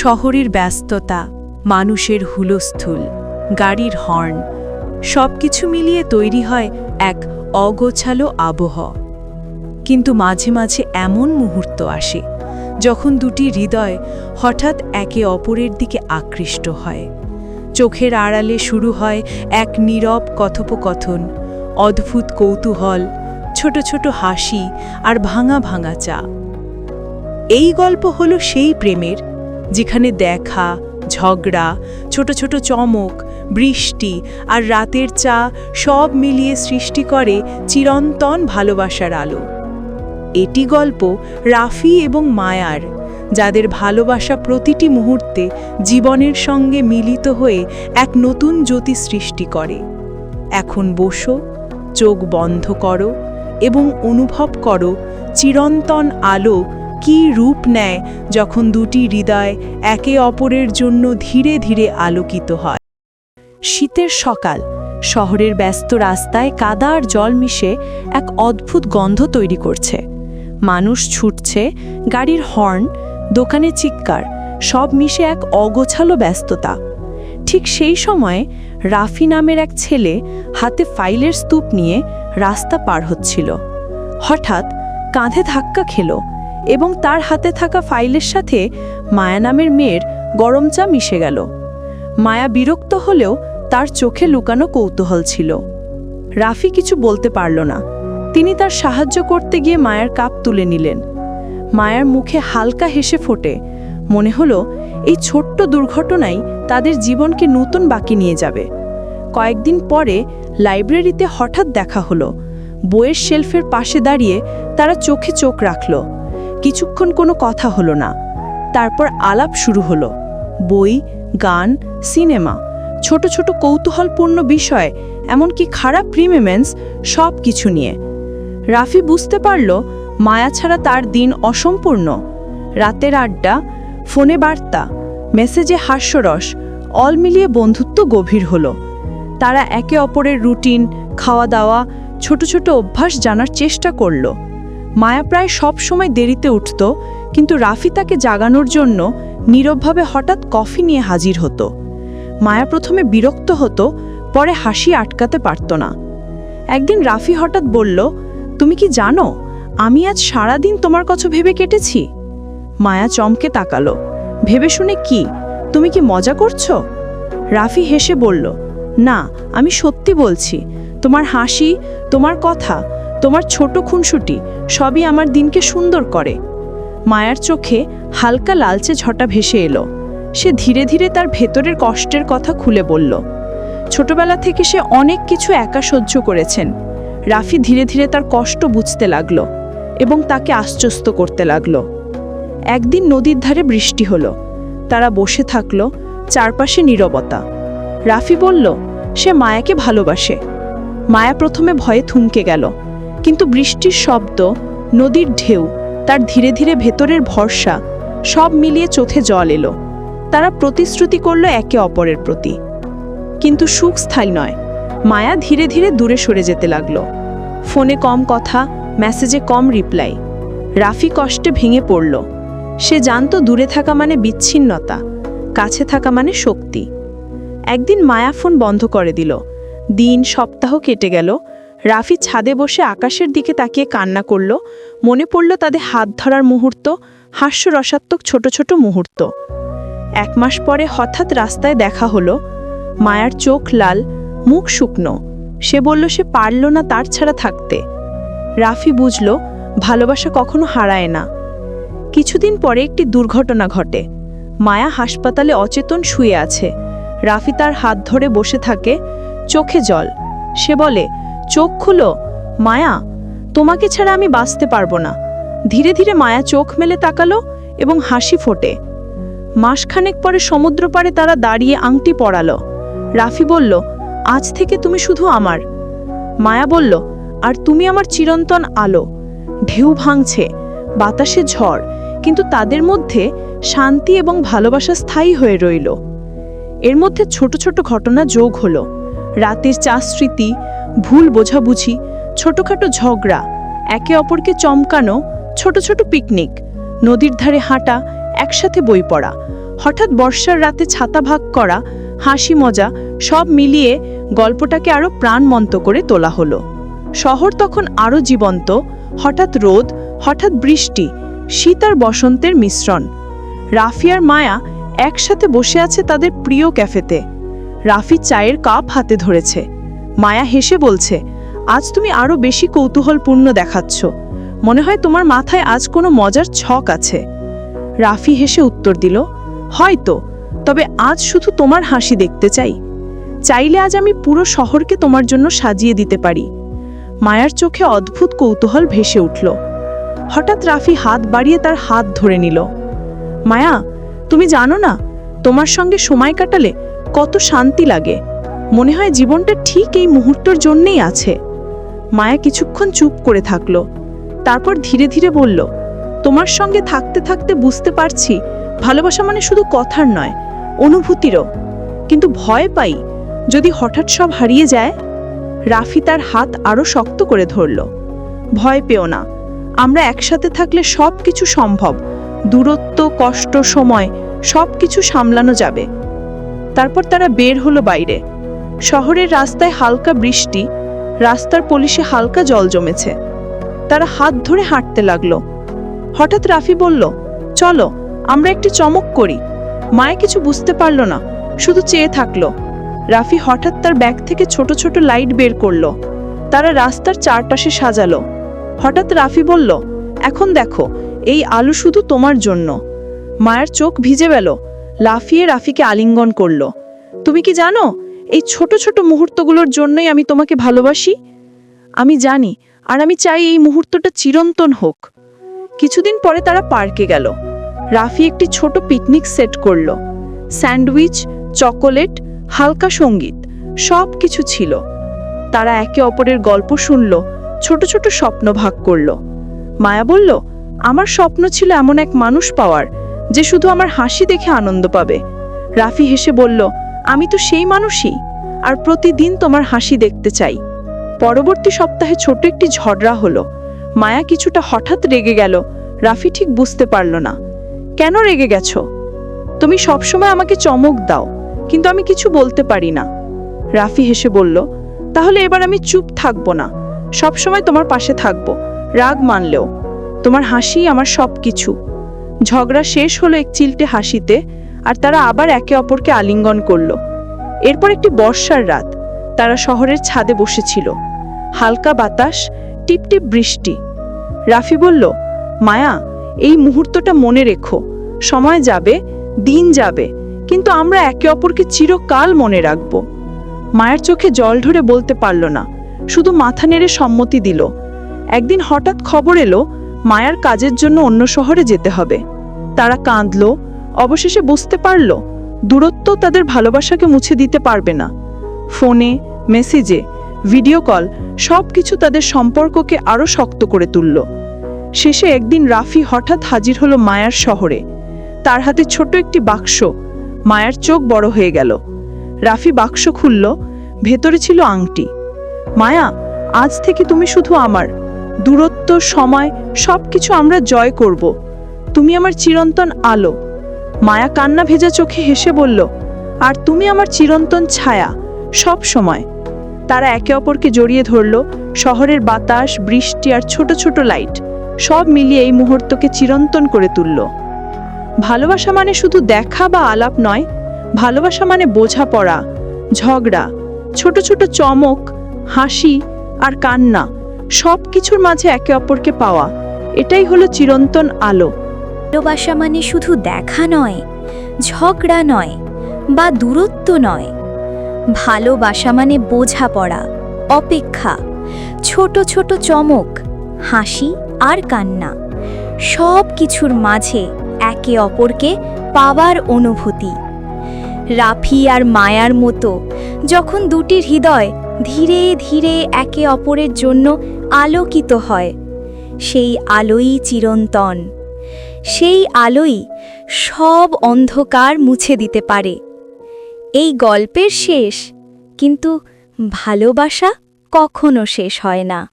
শহরের ব্যস্ততা, মানুষের হুলস্থুল, গাড়ির হর্ন সব কিছু মিলিয়ে তৈরি হয় এক অগোছালো আবহ। কিন্তু মাঝে মাঝে এমন মুহূর্ত আসে, যখন দুটি হৃদয় হঠাৎ একে অপরের দিকে আকৃষ্ট হয়। চোখের আড়ালে শুরু হয় এক নীরব কথোপকথন, অদ্ভুত কৌতূহল, ছোট ছোট হাসি আর ভাঙা ভাঙা চা। এই গল্প হলো সেই প্রেমের যেখানে দেখা, ঝগড়া, ছোট ছোট চমক, বৃষ্টি আর রাতের চা সব মিলিয়ে সৃষ্টি করে চিরন্তন ভালোবাসার আলো। এটি গল্প রাফি এবং মায়ার, যাদের ভালোবাসা প্রতিটি মুহূর্তে জীবনের সঙ্গে মিলিত হয়ে এক নতুন জ্যোতি সৃষ্টি করে। এখন বসো, চোখ বন্ধ করো এবং অনুভব করো চিরন্তন আলো কী রূপ নেয় যখন দুটি হৃদয় একে অপরের জন্য ধীরে ধীরে আলোকিত হয়? শীতের সকাল, শহরের ব্যস্ত রাস্তায় কাদা আর জল মিশে এক অদ্ভুত গন্ধ তৈরি করছে। মানুষ ছুটছে, গাড়ির হর্ন, দোকানে চিৎকার, সব মিশে এক অগোছালো ব্যস্ততা। ঠিক সেই সময়ে রাফি নামের এক ছেলে হাতে ফাইলের স্তূপ নিয়ে রাস্তা পার হচ্ছিল। হঠাৎ কাঁধে ধাক্কা খেল এবং তার হাতে থাকা ফাইলের সাথে মায়া নামের মেয়ের গরম চা মিশে গেল। মায়া বিরক্ত হলেও তার চোখে লুকানো কৌতূহল ছিল। রাফি কিছু বলতে পারল না। তিনি তার সাহায্য করতে গিয়ে মায়ের কাপ তুলে নিলেন। মায়ার মুখে হালকা হেসে ফোটে। মনে হলো, এই ছোট্ট দুর্ঘটনাই তাদের জীবনকে নতুন বাকি নিয়ে যাবে। কয়েকদিন পরে লাইব্রেরিতে হঠাৎ দেখা হলো। বইয়ের শেলফের পাশে দাঁড়িয়ে তারা চোখে চোখ রাখল। কিছুক্ষণ কোনো কথা হলো না। তারপর আলাপ শুরু হলো। বই, গান, সিনেমা, ছোট ছোট কৌতূহলপূর্ণ বিষয়, এমনকি খারাপ প্রিমেমেন্স সব কিছু নিয়ে। রাফি বুঝতে পারল, মায়া ছাড়া তার দিন অসম্পূর্ণ। রাতের আড্ডা, ফোনে বার্তা, মেসেজে হাস্যরস, অল মিলিয়ে বন্ধুত্ব গভীর হলো। তারা একে অপরের রুটিন, খাওয়া দাওয়া, ছোট ছোট অভ্যাস জানার চেষ্টা করল। মায়া প্রায় সব সময় দেরিতে উঠত, কিন্তু রাফি তাকে জাগানোর জন্য নীরবভাবে হঠাৎ কফি নিয়ে হাজির হতো। মায়া প্রথমে বিরক্ত হতো, পরে হাসি আটকাতে পারত না। একদিন রাফি হঠাৎ বলল, তুমি কি জানো, আমি আজ সারাদিন তোমার কথা ভেবে কেটেছি? মায়া চমকে তাকালো, ভেবে শুনে কি? তুমি কি মজা করছ? রাফি হেসে বলল, না, আমি সত্যি বলছি, তোমার হাসি, তোমার কথা তোমার ছোট খুনসুটি সবই আমার দিনকে সুন্দর করে। মায়ার চোখে হালকা লালচে ঝটা ভেসে এলো। সে ধীরে ধীরে তার ভেতরের কষ্টের কথা খুলে বলল। ছোটবেলা থেকে সে অনেক কিছু একা সহ্য করেছেন। রাফি ধীরে ধীরে তার কষ্ট বুঝতে লাগল এবং তাকে আশ্বস্ত করতে লাগল। একদিন নদীর ধারে বৃষ্টি হলো। তারা বসে থাকল চারপাশে নীরবতা। রাফি বলল, সে মায়াকে ভালোবাসে। মায়া প্রথমে ভয়ে থুমকে গেল। কিন্তু বৃষ্টির শব্দ, নদীর ঢেউ, তার ধীরে ধীরে ভেতরের ভরসা, সব মিলিয়ে চোখে জল এলো। তারা প্রতিশ্রুতি করল একে অপরের প্রতি। কিন্তু সুখ স্থায়ী নয়। মায়া ধীরে ধীরে দূরে সরে যেতে লাগল। ফোনে কম কথা, মেসেজে কম রিপ্লাই। রাফি কষ্টে ভেঙে পড়ল। সে জানতো দূরে থাকা মানে বিচ্ছিন্নতা, কাছে থাকা মানে শক্তি। একদিন মায়া ফোন বন্ধ করে দিল। দিন, সপ্তাহ কেটে গেল। রাফি ছাদে বসে আকাশের দিকে তাকিয়ে কান্না করল। মনে পড়ল তাদের হাত ধরার মুহূর্ত, হাস্যরসাত্মক ছোট ছোট মুহূর্ত। এক মাস পরে হঠাৎ রাস্তায় দেখা হলো, মায়ার চোখ লাল, মুখ শুকনো। সে বলল, সে পারল না তার ছাড়া থাকতে। রাফি বুঝল, ভালোবাসা কখনো হারায় না। কিছুদিন পরে একটি দুর্ঘটনা ঘটে। মায়া হাসপাতালে অচেতন শুয়ে আছে। রাফি তার হাত ধরে বসে থাকে, চোখে জল। সে বলে চোখ খুলো। মায়া, তোমাকে ছাড়া আমি বাঁচতে পারব না। ধীরে ধীরে মায়া চোখ মেলে তাকালো এবং হাসি ফোটে। মাসখানেক পরে সমুদ্র পাড়ে তারা দাঁড়িয়ে আংটি পরালো। রাফি বলল, আজ থেকে তুমি শুধু আমার। মায়া বলল, আর তুমি আমার চিরন্তন আলো। ঢেউ ভাঙছে, বাতাসে ঝড়, কিন্তু তাদের মধ্যে শান্তি এবং ভালোবাসা স্থায়ী হয়ে রইল। এর মধ্যে ছোট ছোট ঘটনা যোগ হলো। রাতের চা স্মৃতি ভুল বোঝাবুঝি, ছোটখাটো ঝগড়া, একে অপরকে চমকানো, ছোট ছোট পিকনিক, নদীর ধারে হাঁটা, একসাথে বই পড়া, হঠাৎ বর্ষার রাতে ছাতা ভাগ করা, হাসি মজা, সব মিলিয়ে গল্পটাকে আরও প্রাণমন্ত করে তোলা হলো। শহর তখন আরও জীবন্ত, হঠাৎ রোদ, হঠাৎ বৃষ্টি, শীত আর বসন্তের মিশ্রণ। রাফিয়ার মায়া একসাথে বসে আছে তাদের প্রিয় ক্যাফেতে। রাফি চায়ের কাপ হাতে ধরেছে। মায়া হেসে বলছে, আজ তুমি আরও বেশি কৌতূহলপূর্ণ দেখাচ্ছ। মনে হয় তোমার মাথায় আজ কোনো মজার ছক আছে। রাফি হেসে উত্তর দিল, হয়তো, তবে আজ শুধু তোমার হাসি দেখতে চাই। চাইলে আজ আমি পুরো শহরকে তোমার জন্য সাজিয়ে দিতে পারি। মায়ার চোখে অদ্ভুত কৌতূহল ভেসে উঠল। হঠাৎ রাফি হাত বাড়িয়ে তার হাত ধরে নিল, মায়া, তুমি জানো না, তোমার সঙ্গে সময় কাটালে কত শান্তি লাগে। মনে হয় জীবনটা ঠিক এই মুহূর্তের জন্যেই আছে। মায়া কিছুক্ষণ চুপ করে থাকল, তারপর ধীরে ধীরে বলল, তোমার সঙ্গে থাকতে থাকতে বুঝতে পারছি, ভালোবাসা মানে শুধু কথার নয়, অনুভূতিরও। কিন্তু ভয় পাই, যদি হঠাৎ সব হারিয়ে যায়? রাফি তার হাত আরও শক্ত করে ধরল, ভয় পেও না, আমরা একসাথে থাকলে সব কিছু সম্ভব, দূরত্ব, কষ্ট, সময়, সব কিছু সামলানো যাবে। তারপর তারা বের হলো বাইরে। শহরের রাস্তায় হালকা বৃষ্টি, রাস্তার পলিশে হালকা জল জমেছে। তারা হাত ধরে হাঁটতে লাগল। হঠাৎ রাফি বলল, চলো, আমরা একটি চমক করি। মায়ে কিছু বুঝতে পারল না, শুধু চেয়ে থাকল। রাফি হঠাৎ তার ব্যাগ থেকে ছোট ছোট লাইট বের করল। তারা রাস্তার চারপাশে সাজালো। হঠাৎ রাফি বলল, এখন দেখো, এই আলু শুধু তোমার জন্য। মায়ের চোখ ভিজে গেল। লাফিয়ে রাফিকে আলিঙ্গন করল, তুমি কি জানো এই ছোট ছোট মুহূর্তগুলোর জন্যই আমি তোমাকে ভালোবাসি। আমি জানি, আর আমি চাই এই মুহূর্তটা চিরন্তন হোক। কিছুদিন পরে তারা পার্কে গেল। রাফি একটি ছোট পিকনিক সেট করল। স্যান্ডউইচ, চকোলেট, হালকা সংগীত সব কিছু ছিল। তারা একে অপরের গল্প শুনল, ছোট ছোট স্বপ্ন ভাগ করল। মায়া বলল, আমার স্বপ্ন ছিল এমন এক মানুষ পাওয়ার, যে শুধু আমার হাসি দেখে আনন্দ পাবে। রাফি হেসে বলল আমি তো সেই মানুষই, আর প্রতিদিন তোমার হাসি দেখতে চাই। পরবর্তী সপ্তাহে ছোট একটি ঝগড়া হলো। মায়া কিছুটা হঠাৎ রেগে গেল, রাফি ঠিক বুঝতে পারল না। কেন রেগে গেছ? তুমি সবসময় আমাকে চমক দাও, কিন্তু আমি কিছু বলতে পারি না। রাফি হেসে বলল, তাহলে এবার আমি চুপ থাকব না। সবসময় তোমার পাশে থাকব। রাগ মানলেও। তোমার হাসি আমার সব কিছু ঝগড়া শেষ হলো এক চিলটে হাসিতে আর তারা আবার একে অপরকে আলিঙ্গন করল। এরপর একটি বর্ষার রাত, তারা শহরের ছাদে বসেছিল। হালকা বাতাস, টিপটিপ বৃষ্টি। রাফি বলল, মায়া, এই মুহূর্তটা মনে রেখো। সময় যাবে, দিন যাবে, কিন্তু আমরা একে অপরকে চিরকাল মনে রাখব। মায়ের চোখে জল ধরে বলতে পারল না, শুধু মাথা নেড়ে সম্মতি দিল। একদিন হঠাৎ খবর এলো, মায়ার কাজের জন্য অন্য শহরে যেতে হবে। তারা কাঁদল অবশেষে বুঝতে পারল, দূরত্ব তাদের ভালোবাসাকে মুছে দিতে পারবে না। ফোনে, মেসেজে, ভিডিও কল সব কিছু তাদের সম্পর্ককে আরও শক্ত করে তুলল। শেষে একদিন রাফি হঠাৎ হাজির হলো মায়ার শহরে। তার হাতে ছোট একটি বাক্স। মায়ার চোখ বড় হয়ে গেল। রাফি বাক্স খুলল, ভেতরে ছিল আংটি। মায়া, আজ থেকে তুমি শুধু আমার। দূরত্ব, সময় সব কিছু আমরা জয় করব। তুমি আমার চিরন্তন আলো। মায়া কান্না ভেজা চোখে হেসে বলল, আর তুমি আমার চিরন্তন ছায়া। সব সময়। তারা একে অপরকে জড়িয়ে ধরল, শহরের বাতাস, বৃষ্টি আর ছোট ছোট লাইট, সব মিলিয়ে এই মুহূর্তকে চিরন্তন করে তুলল। ভালোবাসা মানে শুধু দেখা বা আলাপ নয়, ভালোবাসা মানে বোঝাপড়া, ঝগড়া, ছোট ছোট চমক, হাসি আর কান্না সব কিছুর মাঝে একে অপরকে পাওয়া। এটাই হলো চিরন্তন আলো। ভালোবাসা মানে শুধু দেখা নয়, ঝগড়া নয় বা দূরত্ব নয়। ভালোবাসা মানে বোঝাপড়া, অপেক্ষা, ছোট ছোট চমক, হাসি আর কান্না। সব কিছুর মাঝে একে অপরকে পাওয়ার অনুভূতি। রাফি আর মায়ার মতো যখন দুটি হৃদয় ধীরে ধীরে একে অপরের জন্য আলোকিত হয়, সেই আলোই চিরন্তন। সেই আলোই সব অন্ধকার মুছে দিতে পারে। এই গল্পের শেষ, কিন্তু ভালোবাসা কখনো শেষ হয় না।